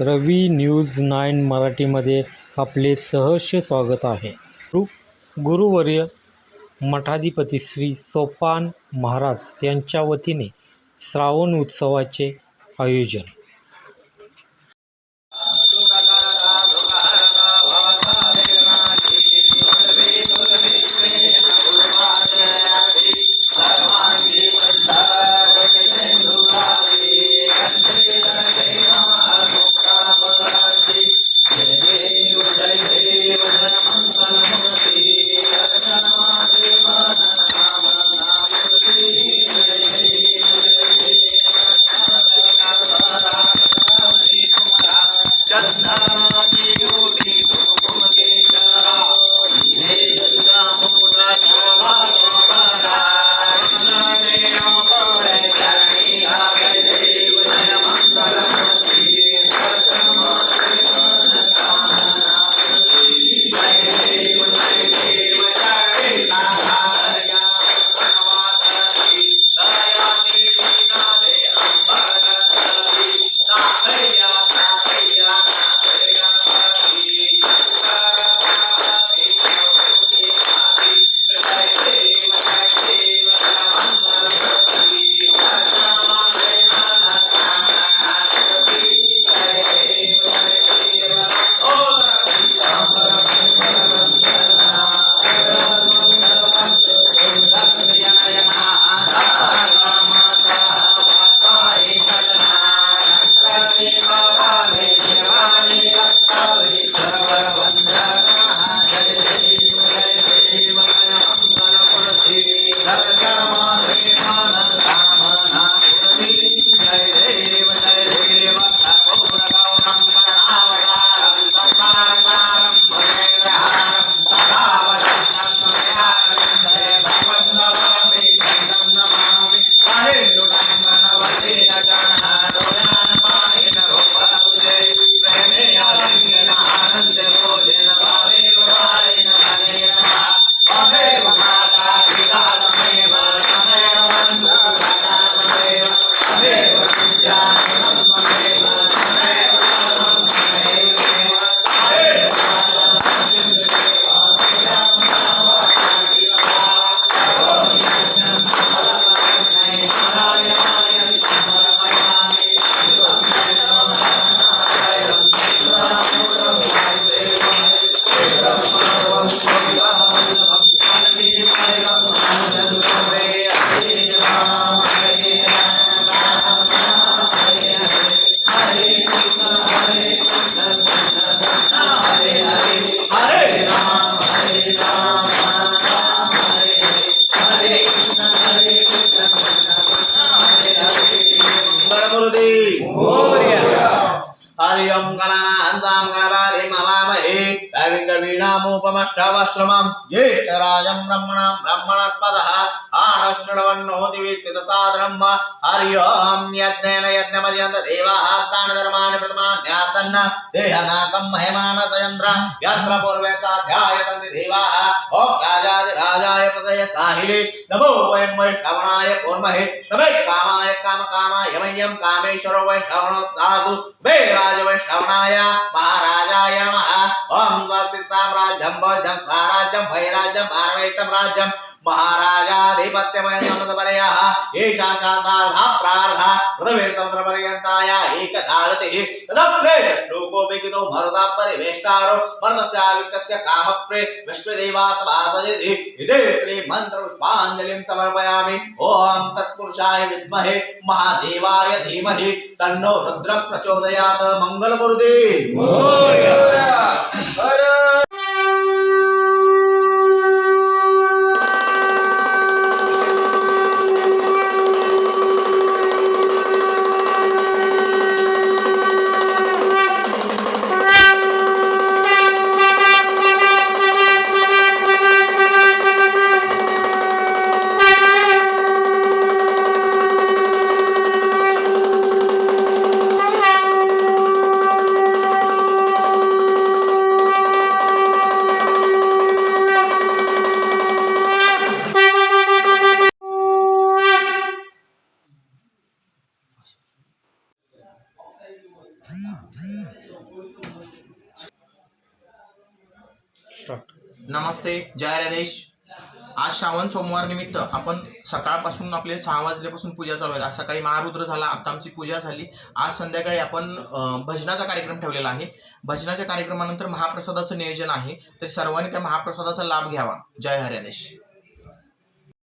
रवी news nine मराठीमध्ये आपले सहर्ष स्वागत आहे. गुरु गुरुवर्य मठाधिपती श्री सोपान महाराज यांच्या वतीने श्रावण उत्सवाचे आयोजन. ఆర్యం గణనాహంతాం గణపాలిం అవామహే రవికవీణామూపమష్టవస్త్రమం జ్యేష్ఠరాజం బ్రహ్మణాం బ్రహ్మణస్పద ఆనశ్రుణవన్నోతి విస్థిత సాధనం హరి యజ్ఞేన యజ్ఞమర్యంత దేవాః స్థాన ధర్మాణి దేహనాకం మహిమాన సయంత్ర యత్ర పూర్వే సాధ్యాయతంతి దేవాః ఓం రాజాది राजाधिराजाय प्रसय साहिले, नमो वयं वैश्रवणाय कुर्महे समे कामाय कामकामाय मह्यं कामेश्वरो वैश्रवणो साधु वे राज वैश्रवणाय महाराजाय नमः। ॐ स्वस्ति साम्राज्यं भोजं स्वराज्यं वैराज्यं भारवेष्टं राज्यं। महाराजाधिपत्यमय समदपर्यः एषा शान्तार्धा प्रार्धा पृथ्वी समुद्रपर्यन्ताय एकदाळतिः तदप्रेष श्लोकोऽपिकितो मरुदा परिवेष्टारो मर्दस्याविकस्य कामप्रे ఇదే శ్రీ మంత్ర పుష్పాంజలిం సమర్పయామి ఓం తత్పురుషాయ విద్మహే మహాదేవాయ ధీమహి తన్నో రుద్ర ప్రచోదయాత్ మంగళమురుదే नमस्ते जय राधेश. आज श्रावण सोमवार निमित्त आपण सकाळपासून आपले सहा वाजल्यापासून पूजा चालू आहे. आज सकाळी महारुद्र झाला आता आमची पूजा झाली. आज संध्याकाळी आपण भजनाचा कार्यक्रम ठेवलेला आहे. भजनाच्या कार्यक्रमानंतर महाप्रसादाचं नियोजन आहे. तर सर्वांनी त्या महाप्रसादाचा लाभ घ्यावा. जय हर्यादेश